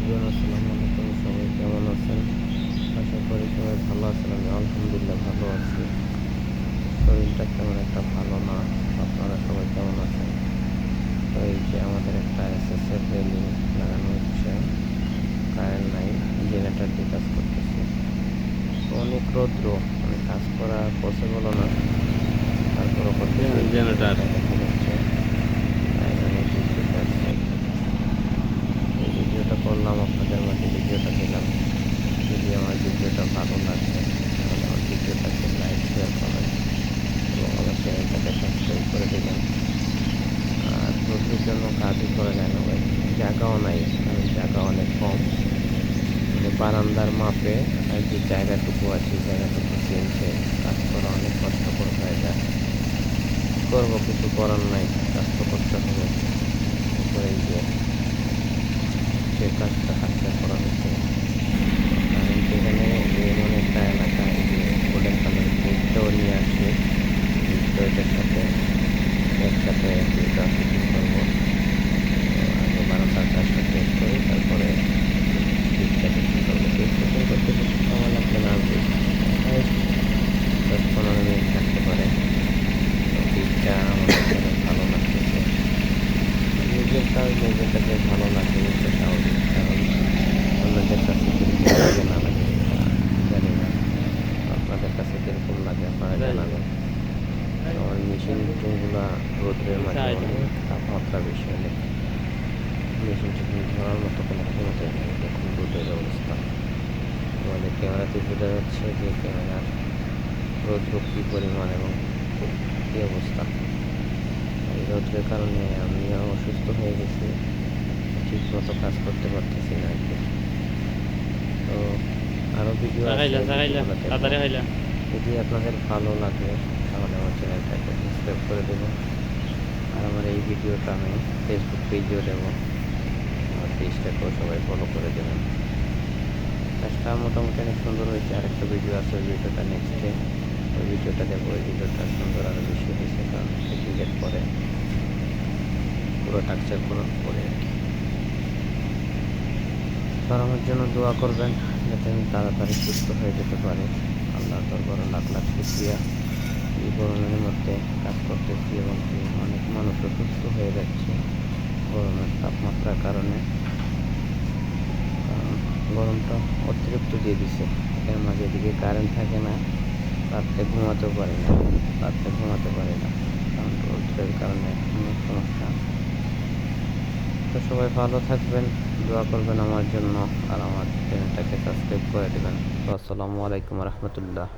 Everyone আসসালামু আলাইকুম, সবাই কেমন আছেন? আশা করি সবাই ভালো আছেন, আমি আলহামদুলিল্লাহ ভালো আছি। শরীরটা তেমন একটা ভালো না, আপনারা সবাই কেমন আছেন? তো এই যে আমাদের একটা এস এস এসএসএফ রেলিং লাগানো হচ্ছে, কারেন্ট নাই জেনারেটার দিয়ে কাজ করতেছে। অনেক রৌদ্র মানে কাজ করা পসিবলও না। তারপরও করতে জেনারেটর। দেখা যাচ্ছে তাই জন্য বিদ্যুৎ আছে এই ভিডিওটা করলাম, আপনাদের মাঝে ভিডিওটা দিলাম। যদি আমার ভিডিওটা ভালো লাগে, তাহলে আমার ভিডিওটাকে লাইক শেয়ার কমেন্ট এবং আমার চ্যানেলটাকে সাবস্ক্রাইব করে দেবেন। আর প্রচুর জন্য কাজই করে যায় না ভাই জায়গাও নাই, কারণ জায়গা অনেক কম। মানে বারান্দার মাপে আর যে জায়গাটুকু আছে জায়গাটুকু চেয়েছে কাজ করা অনেক কষ্টকর হয়ে যায়। করব কিছু করার নাই, কাজ তো করতে হবে তারপরে এই যে যে কাজটা হাতটা করা হচ্ছে কারণ সেখানে এমন একটা এলাকায় যে গোল্ডেন কালার গেটটাও নিয়ে আসছে তো এটার সাথে একসাথে দুইটা শুটিং করব তো আগে বারোটার কাজটা শেষ করি তারপরে গেটটা শুটিং করব গেট শুটিং করতে বেশি সময় লাগবে না আমি প্রায় দশ পনেরো মিনিট থাকতে পারে তো গেটটা আমার কাছে অনেক ভালো লাগতেছে কাজ নিজের ভালো লাগে এটা স্বাভাবিক। কারণ অন্যদের কাছে কীরকম লাগে না লাগে জানি না। আপনাদের কাছে কীরকম লাগে আপনারা জানাবেন। আমার মেশিন মেশিনগুলো রোদ্রের মাঝে অনেক তাপমাত্রা বেশি হলে মেশিন টেশিন ধরার মতো কোনো ক্ষমতা নেই দেখুন রোদের অবস্থা। আমাদের ক্যামেরাতে বোঝা যাচ্ছে যে ক্যামেরার রৌদ্র কী পরিমাণ এবং কী অবস্থা। এই রোদের কারণে আমিও অসুস্থ হয়ে গেছি। ঠিক মতো কাজ করতে পারতেছি না আর কি তো আরও ভিডিও যদি আপনাদের ভালো লাগে তাহলে আমার চ্যানেলটাকে সাবস্ক্রাইব করে দেবো। আর আমার এই ভিডিওটা আমি ফেসবুক পেজেও দেবো। আমার পেজটাকেও সবাই ফলো করে দেবেন। কাজটা মোটামুটি অনেক সুন্দর হয়েছে। আরেকটা ভিডিও আছে ওই ভিডিওটা নেক্সটে ওই ভিডিওটা দেবো ওই ভিডিওটা সুন্দর আরও বেশি হয়েছে কারণ ক্রিকেট পরে। পুরো টাকচার পূরণ করে আর কি। তো আমার জন্য দোয়া করবেন, যাতে আমি তাড়াতাড়ি সুস্থ হয়ে যেতে পারি। আল্লাহ দরবারে লাখ লাখ শুক্রিয়া। এই গরমের মধ্যে কাজ করতেছি এবং অনেক মানুষ অসুস্থ হয়ে যাচ্ছে গরমের তাপমাত্রার কারণে। কারণ গরমটা অতিরিক্ত দিয়ে দিছে। এর মাঝে এদিকে কারেন্ট থাকে না, রাত্রে ঘুমাতেও পারি না, রাত্রে ঘুমাতে পারি না কারণ রোদের কারণে অনেক সমস্যা তো সবাই ভালো থাকবেন, দোয়া করবেন আমার জন্য, আর আমার চ্যানেলটাকে সাবস্ক্রাইব করে দেবেন। তো আসসালামু আলাইকুম রহমতুল্লাহ।